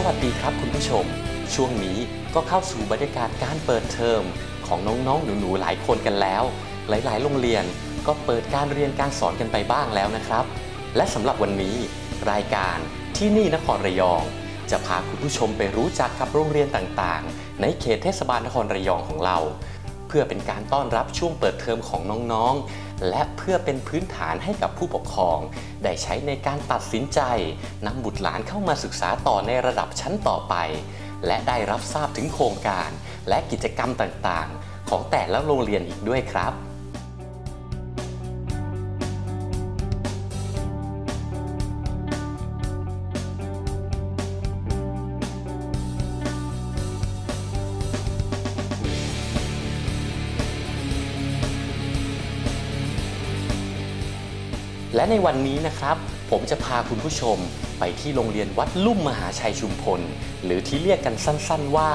สวัสดีครับคุณผู้ชม ช่วงนี้ก็เข้าสู่บรรยากาศการเปิดเทอมของน้องๆหนูๆหลายคนกันแล้ว หลายๆ โรงเรียนก็เปิดการเรียนการสอนกันไปบ้างแล้วนะครับ และสำหรับวันนี้ รายการที่นี่นครระยอง จะพาคุณผู้ชมไปรู้จักกับโรงเรียนต่างๆ ในเขตเทศบาลนครระยองของเรา เพื่อเป็นการต้อนรับช่วงเปิดเทอมของน้องๆ และเพื่อเป็นพื้นฐานให้กับผู้ปกครอง ได้ใช้ในการตัดสินใจนำบุตรหลานเข้ามาศึกษาต่อในระดับชั้นต่อไป และได้รับทราบถึงโครงการ และกิจกรรมต่างๆ ของแต่ละโรงเรียนอีกด้วยครับ ในวันนี้นะครับ ผมจะพาคุณผู้ชมไปที่โรงเรียนวัดลุ่มมหาชัยชุมพล หรือที่เรียกกันสั้นๆ ว่า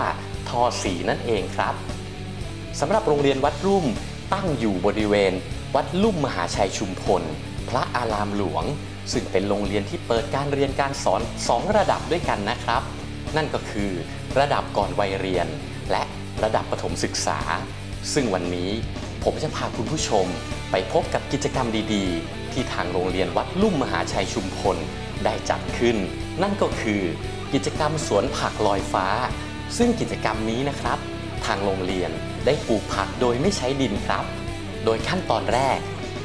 ทอสีนั่นเองครับสำหรับโรงเรียนวัดลุ่มตั้งอยู่บริเวณ วัดลุ่มมหาชัยชุมพล พระอารามหลวง ซึ่งเป็นโรงเรียนที่เปิดการเรียนการสอน 2 ระดับด้วยกันนะครับ นั่นก็คือ ระดับก่อนวัยเรียน และระดับประถมศึกษา ซึ่งวันนี้ผมจะพาคุณผู้ชมไปพบกับกิจกรรมดีๆ ที่ทางโรงเรียนวัดลุ่มมหาชัยชุมพลได้จัดขึ้น นั่นก็คือกิจกรรมสวนผักลอยฟ้า ซึ่งกิจกรรมนี้นะครับ ทางโรงเรียนได้ปลูกผักโดยไม่ใช้ดินครับ โดยขั้นตอนแรก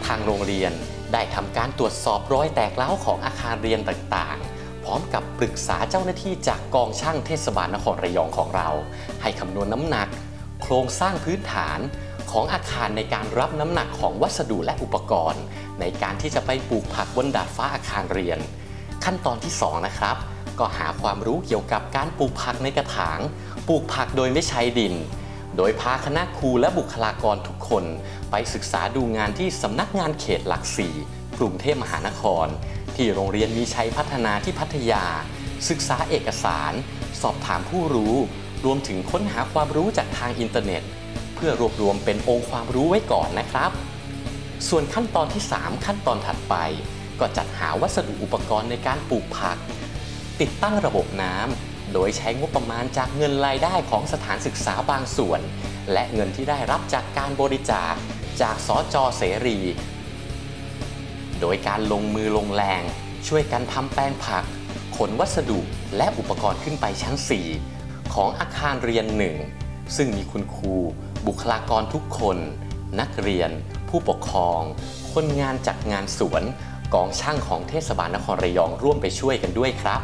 ทางโรงเรียนได้ทำการตรวจสอบรอยแตกร้าของอาคารเรียนต่างๆ พร้อมกับปรึกษาเจ้าหน้าที่จากกองช่างเทศบาลนครระยองของเรา ให้คำนวณน้ำหนัก โครงสร้างพื้นฐานของอาคารในการรับน้ำหนักของวัสดุและอุปกรณ์ ในการที่จะไปปลูกผักบนดาดฟ้าอาคารเรียน ขั้นตอนที่ 2 นะครับ ก็หาความรู้เกี่ยวกับการปลูกผักในกระถาง ปลูกผักโดยไม่ใช้ดิน โดยพาคณะครูและบุคลากรทุกคน ไปศึกษาดูงานที่สำนักงานเขตหลักสี่กรุงเทพมหานคร ที่โรงเรียนมีชัยพัฒนาที่พัทยา ศึกษาเอกสาร สอบถามผู้รู้ รวมถึงค้นหาความรู้จากทางอินเทอร์เน็ต เพื่อรวบรวมเป็นองค์ความรู้ไว้ก่อนนะครับ ส่วนขั้นตอนที่ 3 ขั้นตอนถัดไป ก็จัดหาวัสดุอุปกรณ์ในการปลูกผัก ติดตั้งระบบน้ำโดยใช้งบประมาณจากเงินรายได้ของสถานศึกษาบางส่วน และเงินที่ได้รับจากการบริจาคจากสจเสรี โดยการลงมือลงแรง ช่วยกันทำแปลงผัก ขนวัสดุและอุปกรณ์ขึ้นไปชั้น 4 ของอาคารเรียนหนึ่งซึ่งมีคุณครู บุคลากรทุกคน นักเรียน ผู้ปกครอง คนงานจากงานสวน กองช่างของเทศบาลนครระยองร่วมไปช่วยกันด้วยครับ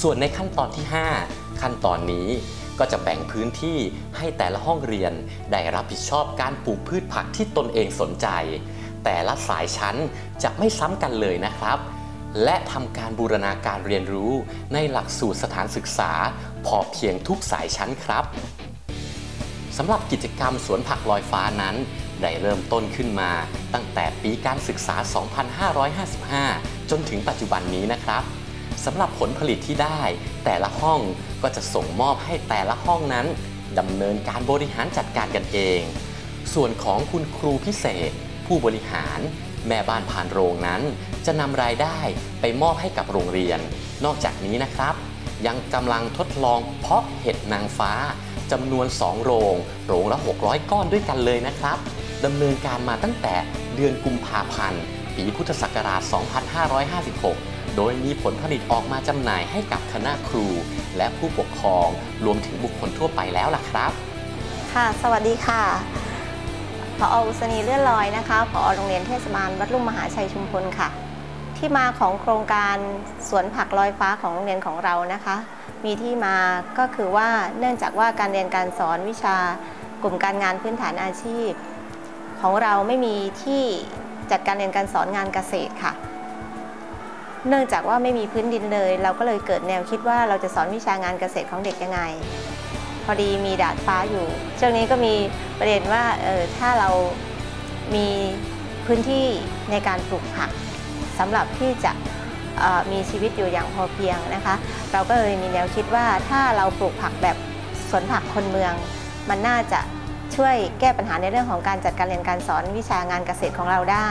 ส่วนในขั้นตอนที่ 5 ขั้นตอนนี้ก็จะแบ่งพื้นที่ให้แต่ละห้องเรียนได้รับผิดชอบการปลูกพืชผักที่ตนเองสนใจ แต่ละสายชั้นจะไม่ซ้ำกันเลยนะครับ และทำการบูรณาการเรียนรู้ในหลักสูตรสถานศึกษา พอเพียงทุกสายชั้นครับสำหรับกิจกรรมสวนผักลอยฟ้านั้น ได้เริ่มต้นขึ้นมา ตั้งแต่ปีการศึกษา 2555 จนถึงปัจจุบันนี้นะครับสำหรับผลผลิตที่ได้ แต่ละห้องก็จะส่งมอบให้แต่ละห้องนั้นดำเนินการบริหารจัดการกันเอง ส่วนของคุณครูพิเศษ ผู้บริหาร แม่บ้านผ่านโรงนั้น จะนำรายได้ไปมอบให้กับโรงเรียน นอกจากนี้นะครับ ยังกำลังทดลองเพาะเห็ดนางฟ้าจำนวน 2 โรง โรงละ 600 ก้อนด้วยกันเลยนะครับ ดำเนินการมาตั้งแต่เดือนกุมภาพันธ์ ปีพุทธศักราช 2556 โดยมีผลผลิตออกมาจำหน่ายให้กับคณะครู และผู้ปกครองรวมถึงบุคคลทั่วไปแล้วล่ะครับ ค่ะ สวัสดีค่ะพออุษณีเลื่อนลอยนะคะพอโรงเรียนเทศบาลวัดลุ่มมหาชัยชุมพลค่ะ ที่มาของโครงการสวนผักลอยฟ้าของโรงเรียนของเรานะคะ มีที่มาก็คือว่าเนื่องจากว่าการเรียนการสอนวิชากลุ่มการงานพื้นฐานอาชีพ ของเราไม่มีที่จัดการเรียนการสอนงานเกษตรค่ะ เนื่องจากว่าไม่มีพื้นดินเลย เราก็เลยเกิดแนวคิดว่าเราจะสอนวิชางานเกษตรของเด็กยังไง พอดีมีดาดฟ้าอยู่ช่วงนี้ก็มีประเด็นว่าเออถ้าเรามีพื้นที่ในการปลูกผักสำหรับที่จะออมีชีวิตอยู่อย่างพอเพียงนะคะ เราก็เลยมีแนวคิดว่าถ้าเราปลูกผักแบบสวนผักคนเมือง มันน่าจะ ช่วยแก้ปัญหาในเรื่องของการจัดการเรียนการสอนวิชางานเกษตรของเราได้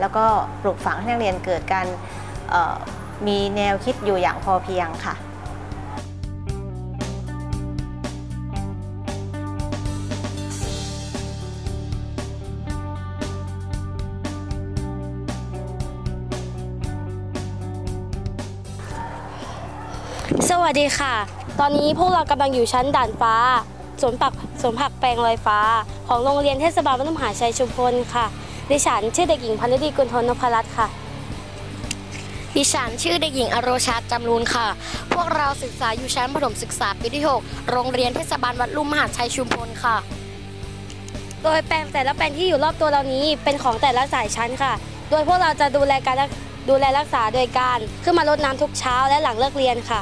แล้วก็ปลูกฝังให้นักเรียนเกิดการมีแนวคิดอยู่อย่างพอเพียงค่ะสวัสดีค่ะ ตอนนี้พวกเรากำลังอยู่ชั้นด่านฟ้าสวนปัก สวนผักแปลงลอยฟ้า ของโรงเรียนเทศบาลวัดมหาชัยชุมพลค่ะ ดิฉันชื่อเด็กหญิงพันธดีกุลทนนพรัตน์ค่ะ ดิฉันชื่อเด็กหญิงอโรชาจำรูนค่ะ พวกเราศึกษาอยู่ชั้นประถมศึกษาปีที่ 6 โรงเรียนเทศบาลวัดลุ่มมหาชัยชุมพลค่ะ โดยแปลงแต่ละแปลงที่อยู่รอบตัวเรานี้เป็นของแต่ละสายชั้นค่ะ โดยพวกเราจะดูแลการรักดูแลรักษาโดยการขึ้นมารดน้ำทุกเช้าและหลังเลิกเรียนค่ะ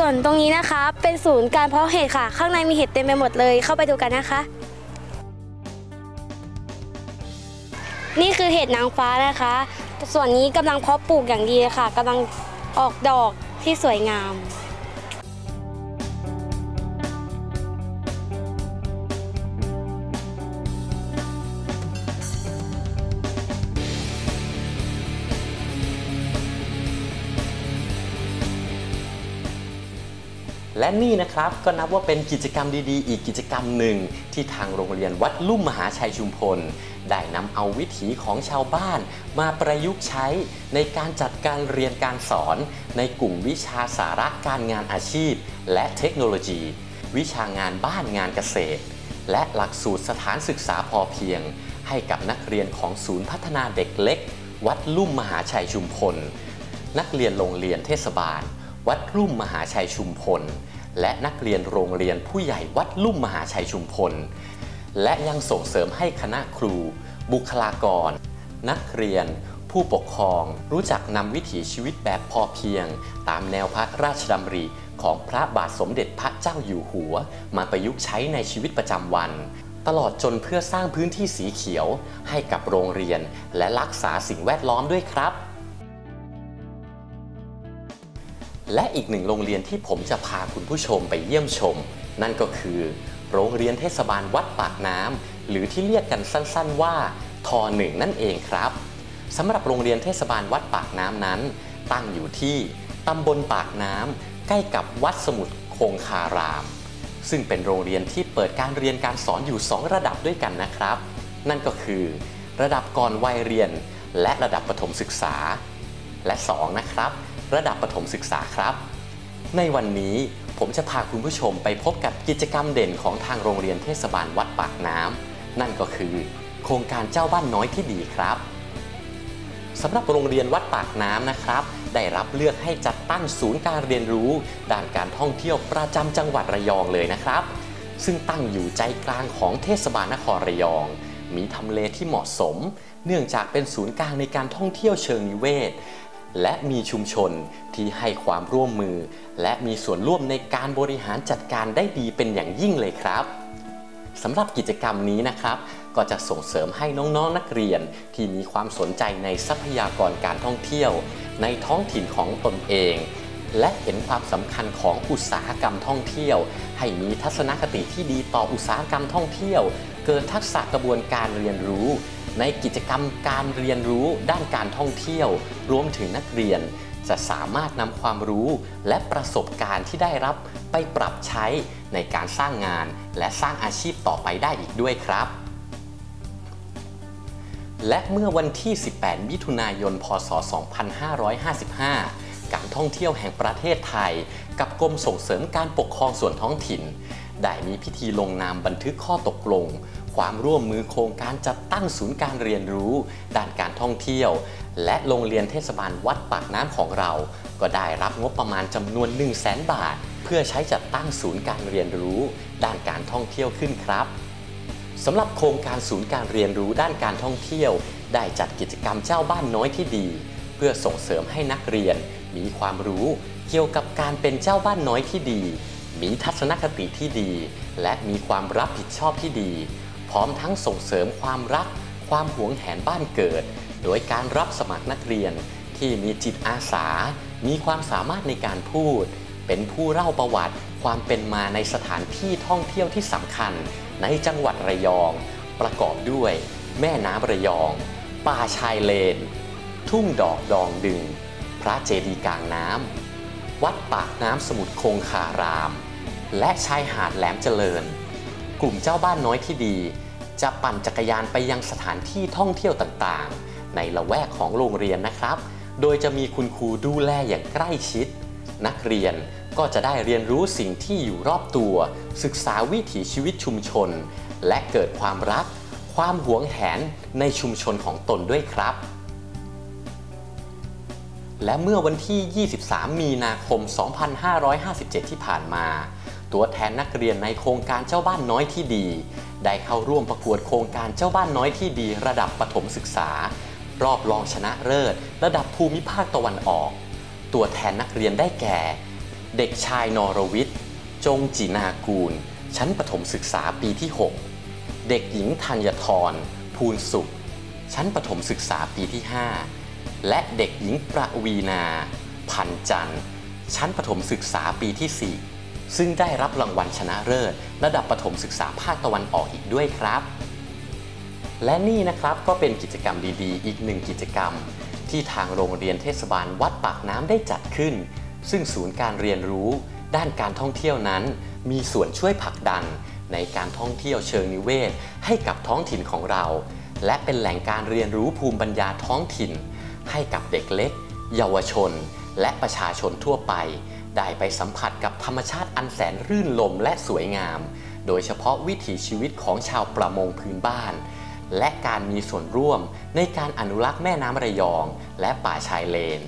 ส่วนตรงนี้นะคะ เป็นศูนย์การเพาะเห็ดค่ะ ข้างในมีเห็ดเต็มไปหมดเลย เข้าไปดูกันนะคะ นี่คือเห็ดนางฟ้านะคะ ส่วนนี้กำลังเพาะปลูกอย่างดีค่ะกำลังออกดอกที่สวยงาม และนี่นะครับก็นับว่าเป็นกิจกรรมดีๆ อีกกิจกรรมหนึ่ง ที่ทางโรงเรียนวัดลุ่มมหาชัยชุมพล ได้นำเอาวิถีของชาวบ้าน มาประยุกต์ใช้ในการจัดการเรียนการสอน ในกลุ่มวิชาสาระการงานอาชีพ และเทคโนโลยี วิชางานบ้านงานเกษตร และหลักสูตรสถานศึกษาพอเพียง ให้กับนักเรียนของศูนย์พัฒนาเด็กเล็ก วัดลุ่มมหาชัยชุมพล นักเรียนโรงเรียนเทศบาล วัดลุ่มมหาชัยชุมพล และนักเรียนโรงเรียนผู้ใหญ่วัดลุ่มมหาชัยชุมพล และยังส่งเสริมให้คณะครู บุคลากร นักเรียน ผู้ปกครอง รู้จักนำวิถีชีวิตแบบพอเพียง ตามแนวพระราชดำริของพระบาทสมเด็จพระเจ้าอยู่หัว มาประยุกต์ใช้ในชีวิตประจำวัน ตลอดจนเพื่อสร้างพื้นที่สีเขียว ให้กับโรงเรียน และรักษาสิ่งแวดล้อมด้วยครับ และอีกหนึ่งโรงเรียนที่ผมจะพาคุณผู้ชมไปเยี่ยมชม นั่นก็คือ โรงเรียนเทศบาลวัดปากน้ำหรือที่เรียกกันสั้นๆว่าทอหนึ่งนั่นเองครับสำหรับโรงเรียนเทศบาลวัดปากน้ำนั้น ตั้งอยู่ที่ตำบลปากน้ำใกล้กับวัดสมุทรคงคาราม ซึ่งเป็นโรงเรียนที่เปิดการเรียนการสอนอยู่ 2 ระดับด้วยกันนะครับ นั่นก็คือ ระดับก่อนวัยเรียน และระดับประถมศึกษา และ 2 นะครับ ระดับประถมศึกษาครับ ในวันนี้ผมจะพาคุณผู้ชมไปพบกับกิจกรรมเด่นของทางโรงเรียนเทศบาลวัดปากน้ำนั่นก็คือ โครงการเจ้าบ้านน้อยที่ดีครับสำหรับโรงเรียนวัดปากน้ำนะครับ ได้รับเลือกให้จัดตั้งศูนย์การเรียนรู้ ด้านการท่องเที่ยวประจำจังหวัดระยองเลยนะครับ ซึ่งตั้งอยู่ใจกลางของเทศบาลนครระยอง มีทำเลที่เหมาะสม เนื่องจากเป็นศูนย์กลางในการท่องเที่ยวเชิงนิเวศ และมีชุมชนที่ให้ความร่วมมือ และมีส่วนร่วมในการบริหารจัดการได้ดีเป็นอย่างยิ่งเลยครับสำหรับกิจกรรมนี้นะครับ ก็จะส่งเสริมให้น้องๆนนักเรียนที่มีความสนใจในทรัพยากรการท่องเที่ยว ในท้องถิ่นของตนเอง และเห็นความสำคัญของอุตสาหกรรมท่องเที่ยว ให้มีทัศนคติที่ดีต่ออุตสาหกรรมท่องเที่ยว เกิดทักษะกระบวนการเรียนรู้ ในกิจกรรมการเรียนรู้ด้านการท่องเที่ยว รวมถึงนักเรียน จะสามารถนำความรู้และประสบการณ์ที่ได้รับไปปรับใช้ในการสร้างงานและสร้างอาชีพต่อไปได้อีกด้วยครับ และเมื่อวันที่ 18 มิถุนายน พศ 2555 การท่องเที่ยวแห่งประเทศไทย กับกรมส่งเสริมการปกครองส่วนท้องถิ่น ได้มีพิธีลงนามบันทึกข้อตกลง ความร่วมมือโครงการจัดตั้งศูนย์การเรียนรู้ ด้านการท่องเที่ยว และโรงเรียนเทศบาลวัดปากน้ำของเรา ก็ได้รับงบประมาณจำนวน 1 0 0 0 0แบาท เพื่อใช้จัดตั้งศูนย์การเรียนรู้ ด้านการท่องเที่ยวขึ้นครับสำหรับโครงการศูนย์การเรียนรู้ด้านการท่องเที่ยว ได้จัดกิจกรรมเจ้าบ้านน้อยที่ดี เพื่อส่งเสริมให้นักเรียน มีความรู้เกี่ยวกับการเป็นเจ้าบ้านน้อยที่ดี มีทัศนคติที่ดี และมีความรับผิดชอบที่ดี พร้อมทั้งส่งเสริมความรัก ความหวงแหนบ้านเกิด โดยการรับสมัครนักเรียนที่มีจิตอาสา มีความสามารถในการพูด เป็นผู้เล่าประวัติ ความเป็นมาในสถานที่ท่องเที่ยวที่สำคัญ ในจังหวัดระยอง ประกอบด้วย แม่น้ำระยอง ป่าชายเลน ทุ่งดอกดองดึง พระเจดีย์กลางน้ำวัดปากน้ำสมุทรคงคาราม และชายหาดแหลมเจริญ กลุ่มเจ้าบ้านน้อยที่ดี จะปั่นจักรยานไปยังสถานที่ท่องเที่ยวต่างๆ ในละแวกของโรงเรียนนะครับ โดยจะมีคุณครูดูแลอย่างใกล้ชิด นักเรียนก็จะได้เรียนรู้สิ่งที่อยู่รอบตัว ศึกษาวิถีชีวิตชุมชน และเกิดความรัก ความหวงแหนในชุมชนของตนด้วยครับ และเมื่อวันที่ 23 มีนาคม 2557 ที่ผ่านมา ตัวแทนนักเรียนในโครงการเจ้าบ้านน้อยที่ดี ได้เข้าร่วมประกวดโครงการเจ้าบ้านน้อยที่ดี ระดับประถมศึกษา รอบรองชนะเลิศระดับภูมิภาคตะวันออก ตัวแทนนักเรียนได้แก่ เด็กชายนรวิทย์ จงจีนากูล ชั้นประถมศึกษาปีที่ 6 เด็กหญิงธัญทรภูลสุข ชั้นประถมศึกษาปีที่ 5 และเด็กหญิงประวีนา พันจันทร์ ชั้นประถมศึกษาปีที่ 4 ซึ่งได้รับรางวัลชนะเลิศระดับประถมศึกษาภาคตะวันออกอีกด้วยครับ และนี่นะครับก็เป็นกิจกรรมดีๆ อีกหนึ่งกิจกรรม ที่ทางโรงเรียนเทศบาลวัดปากน้ำได้จัดขึ้น ซึ่งศูนย์การเรียนรู้ด้านการท่องเที่ยวนั้น มีส่วนช่วยผลักดันในการท่องเที่ยวเชิงนิเวศ ให้กับท้องถิ่นของเรา และเป็นแหล่งการเรียนรู้ภูมิปัญญาท้องถิ่น ให้กับเด็กเล็ก เยาวชน และประชาชนทั่วไป ได้ไปสัมผัสกับธรรมชาติอันแสนรื่นลมและสวยงาม โดยเฉพาะวิถีชีวิตของชาวประมงพื้นบ้าน และการมีส่วนร่วมในการอนุรักษ์แม่น้ำระยอง และป่าชายเลน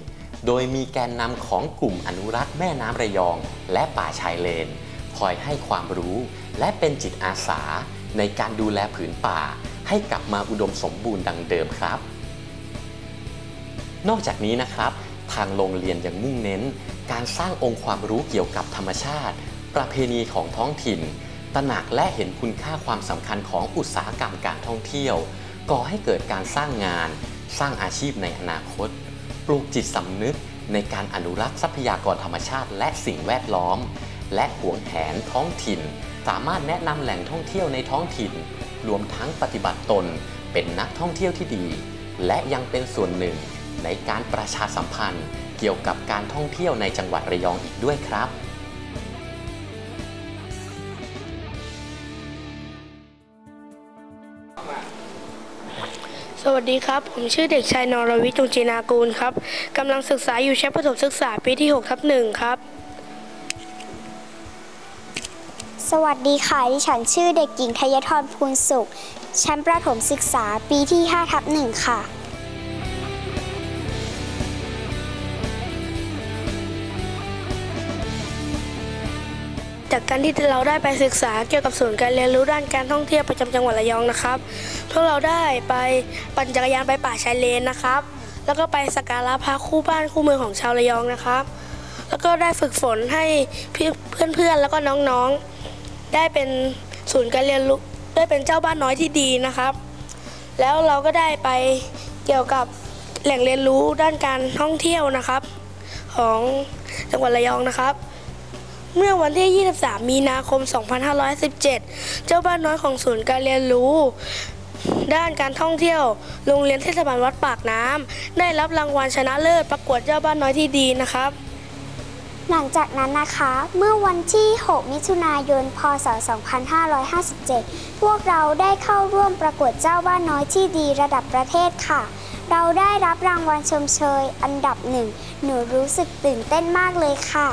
โดยมีแกนนำของกลุ่มอนุรักษ์แม่น้ำระยอง และป่าชายเลน คอยให้ความรู้ และเป็นจิตอาสา ในการดูแลผืนป่า ให้กลับมาอุดมสมบูรณ์ดังเดิมครับ นอกจากนี้นะครับ ทางโรงเรียนยังมุ่งเน้น การสร้างองค์ความรู้เกี่ยวกับธรรมชาติ ประเพณีของท้องถิ่น ตระหนักและเห็นคุณค่าความสำคัญของอุตสาหกรรมการท่องเที่ยว ก่อให้เกิดการสร้างงาน สร้างอาชีพในอนาคต ปลูกจิตสำนึกในการอนุรักษ์ทรัพยากรธรรมชาติ และสิ่งแวดล้อม และหวงแหนท้องถิ่น สามารถแนะนำแหล่งท่องเที่ยวในท้องถิ่น รวมทั้งปฏิบัติตน เป็นนักท่องเที่ยวที่ดี และยังเป็นส่วนหนึ่ง ในการประชาสัมพันธ์เกี่ยวกับการท่องเที่ยวในจังหวัดระยองอีกด้วยครับสวัสดีครับ ผมชื่อเด็กชายนรวิทย์จงจีนากูลครับกำลังศึกษาอยู่ชั้นประถมศึกษาปีที่6ทับหนึ่งครับ สวัสดีค่ะดิฉันชื่อเด็กหญิงทยทรภูลสุข ชั้นประถมศึกษาปีที่5ทับหนึ่งค่ะ จากการที่เราได้ไปศึกษาเกี่ยวกับศูนย์การเรียนรู้ด้านการท่องเที่ยวประจำจังหวัดระยองนะครับพวกเราได้ไปปั่นจักรยานไปป่าชายเลนนะครับ แล้วก็ไปสักการะพระคู่บ้านคู่เมืองของชาวระยองนะครับ แล้วก็ได้ฝึกฝนให้เพื่อนๆแล้วก็น้องๆ ได้เป็นศูนย์การเรียนรู้ได้เป็นเจ้าบ้านน้อยที่ดีนะครับ แล้วเราก็ได้ไปเกี่ยวกับแหล่งเรียนรู้ด้านการท่องเที่ยวนะครับ ของจังหวัดระยองนะครับ เมื่อวันที่ 23 มีนาคม 2517 เจ้าบ้านน้อยของศูนย์การเรียนรู้ ด้านการท่องเที่ยว โรงเรียนเทศบาลวัดปากน้ำได้รับรางวัลชนะเลิศประกวดเจ้าบ้านน้อยที่ดีนะครับหลังจากนั้นนะคะเมื่อวันที่ 6 มิถุนายน พศ 2557 พวกเราได้เข้าร่วมประกวดเจ้าบ้านน้อยที่ดีระดับประเทศค่ะ เราได้รับรางวัลชมเชย อันดับหนึ่ง หนูรู้สึกตื่นเต้นมากเลยค่ะ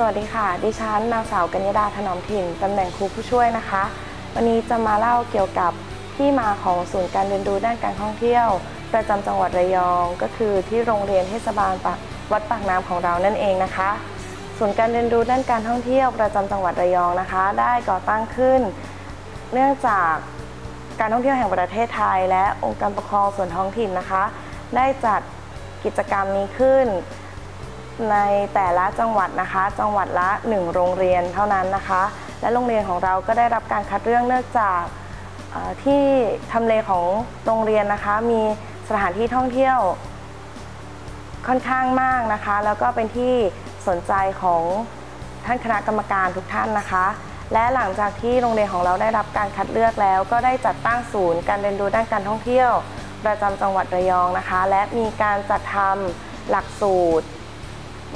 สวัสดีค่ะ ดิฉันนางสาวกัญญาดาถนอมถิ่น ตำแหน่งครูผู้ช่วยนะคะ วันนี้จะมาเล่าเกี่ยวกับที่มาของศูนย์การเรียนรู้ด้านการท่องเที่ยว ประจำจังหวัดระยอง ก็คือที่โรงเรียนเทศบาลปากวัดปากน้ำของเรานั่นเองนะคะ ศูนย์การเรียนรู้ด้านการท่องเที่ยวประจำจังหวัดระยองนะคะ ได้ก่อตั้งขึ้น เนื่องจากการท่องเที่ยวแห่งประเทศไทย และองค์การปกครองส่วนท้องถิ่นนะคะ ได้จัดกิจกรรมนี้ขึ้น ในแต่ละจังหวัดนะคะ จังหวัดละ 1 โรงเรียนเท่านั้นนะคะ และโรงเรียนของเราก็ได้รับการคัดเลือกเนื่องจากที่ทำเลของโรงเรียนนะคะ มีสถานที่ท่องเที่ยวค่อนข้างมากนะคะ แล้วก็เป็นที่สนใจของท่านคณะกรรมการทุกท่านนะคะ และหลังจากที่โรงเรียนของเราได้รับการคัดเลือกแล้ว ก็ได้จัดตั้งศูนย์การเรียนรู้ด้านการท่องเที่ยว ประจำจังหวัดระยองนะคะ และมีการจัดทำหลักสูตร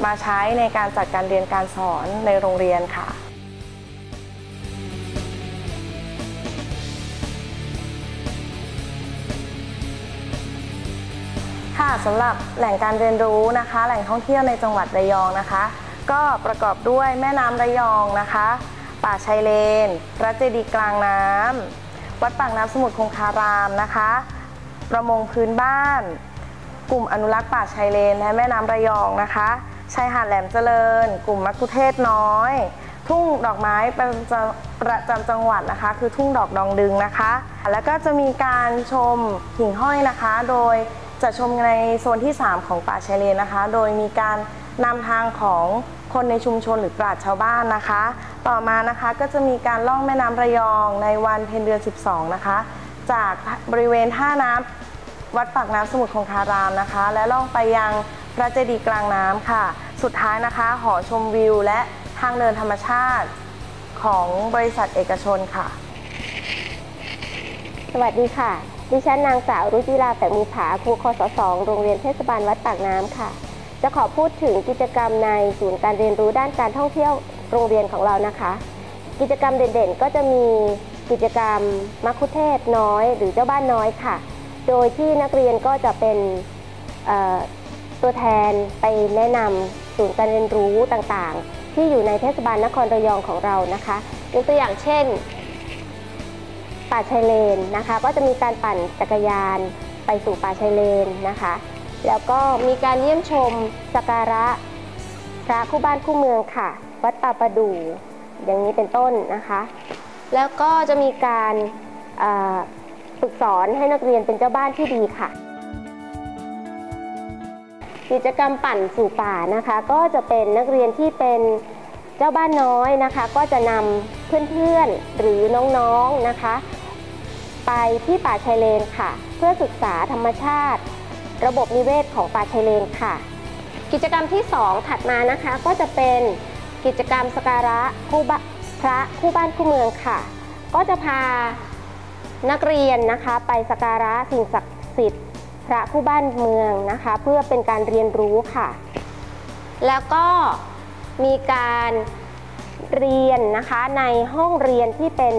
มาใช้ในการจัดการเรียนการสอนในโรงเรียนค่ะค่ะสำหรับแหล่งการเรียนรู้นะคะ แหล่งท่องเที่ยวในจังหวัดระยองนะคะ ก็ประกอบด้วยแม่น้ำระยองนะคะ ป่าชายเลนพระเจดีย์กลางน้ำวัดปากน้ำสมุทรคงคารามนะคะ ประมงพื้นบ้าน กลุ่มอนุรักษ์ป่าชายเลนและแม่น้ำระยองนะคะ ชายหาดแหลมเจริญ กลุ่มมักคุเทศน้อย ทุ่งดอกไม้ประจำประจำจังหวัดนะคะ คือทุ่งดอกดองดึงนะคะ แล้วก็จะมีการชมหิ่งห้อยนะคะ โดยจะชมในโซนที่ 3 ของป่าชายเลนนะคะ โดยมีการนำทางของคนในชุมชนหรือปราชชาวบ้านนะคะ ต่อมานะคะก็จะมีการล่องแม่น้ำระยองในวันเพ็ญเดือน 12 นะคะ จากบริเวณท่าน้ำวัดปากน้ำสมุทรคงคารามนะคะ และล่องไปยัง พระเจดีย์กลางน้ำค่ะ สุดท้ายนะคะ หอชมวิว และทางเดินธรรมชาติของบริษัทเอกชนค่ะ สวัสดีค่ะ ดิฉันนางสาวรุจิราแฝงมีผาครูคศสองโรงเรียนเทศบาลวัดปากน้ำค่ะ จะขอพูดถึงกิจกรรมในศูนย์การเรียนรู้ด้านการท่องเที่ยวโรงเรียนของเรานะคะ กิจกรรมเด่นๆ ก็จะมีกิจกรรมมัคคุเทศน้อย หรือเจ้าบ้านน้อยค่ะ โดยที่นักเรียนก็จะเป็น ตัวแทนไปแนะนำศูนย์การเรียนรู้ต่างๆ ที่อยู่ในเทศบาลนครระยองของเรานะคะยกตัวอย่างเช่น ป่าชายเลนนะคะ ก็จะมีการปั่นจักรยานไปสู่ป่าชายเลนนะคะ แล้วก็มีการเยี่ยมชมสักการะพระคู่บ้านคู่เมืองค่ะ วัดป่าประดู่อย่างนี้เป็นต้นนะคะ แล้วก็จะมีการฝึกสอนให้นักเรียนเป็นเจ้าบ้านที่ดีค่ะ กิจกรรมปั่นสู่ป่านะคะ ก็จะเป็นนักเรียนที่เป็นเจ้าบ้านน้อยนะคะ ก็จะนำเพื่อนๆหรือน้องๆนะคะ ไปที่ป่าชายเลนค่ะ เพื่อศึกษาธรรมชาติ ระบบนิเวศของป่าชายเลนค่ะ กิจกรรมที่ 2 ถัดมานะคะก็จะเป็นกิจกรรมสการะคู่บะพระคู่บ้านคู่เมืองค่ะ ก็จะพานักเรียนนะคะไปสการะสิ่งศักดิ์สิทธิ์ ระคู่บ้านเมืองนะคะ เพื่อเป็นการเรียนรู้ค่ะ แล้วก็มีการเรียนนะคะในห้องเรียนที่เป็น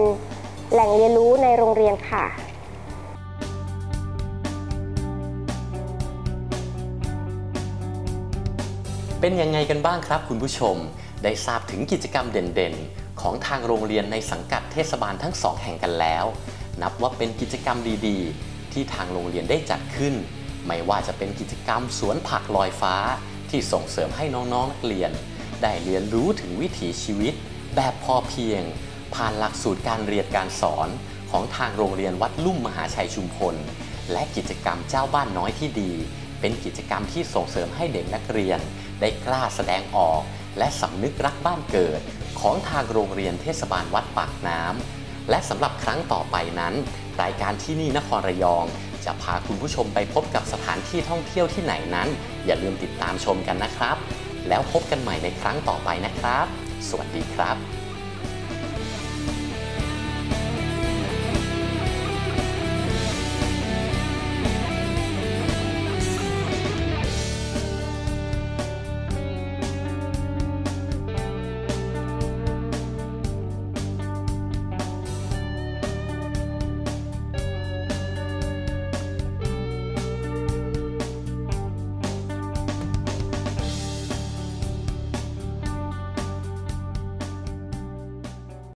แหล่งเรียนรู้ในโรงเรียนค่ะเป็นยังไงกันบ้างครับคุณผู้ชม ได้ทราบถึงกิจกรรมเด่นๆ ของทางโรงเรียนในสังกัดเทศบาลทั้งสองแห่งกันแล้ว นับว่าเป็นกิจกรรมดีๆ ที่ทางโรงเรียนได้จัดขึ้น ไม่ว่าจะเป็นกิจกรรมสวนผักลอยฟ้า ที่ส่งเสริมให้น้องๆนักเรียน ได้เรียนรู้ถึงวิถีชีวิต แบบพอเพียง ผ่านหลักสูตรการเรียนการสอนของทางโรงเรียนวัดลุ่มมหาชัยชุมพล และกิจกรรมเจ้าบ้านน้อยที่ดี เป็นกิจกรรมที่ส่งเสริมให้เด็กนักเรียน ได้กล้าแสดงออก และสำนึกรักบ้านเกิด ของทางโรงเรียนเทศบาลวัดปากน้ำและสำหรับครั้งต่อไปนั้น รายการที่นี่นครระยอง จะพาคุณผู้ชมไปพบกับสถานที่ท่องเที่ยวที่ไหนนั้น อย่าลืมติดตามชมกันนะครับ แล้วพบกันใหม่ในครั้งต่อไปนะครับ สวัสดีครับ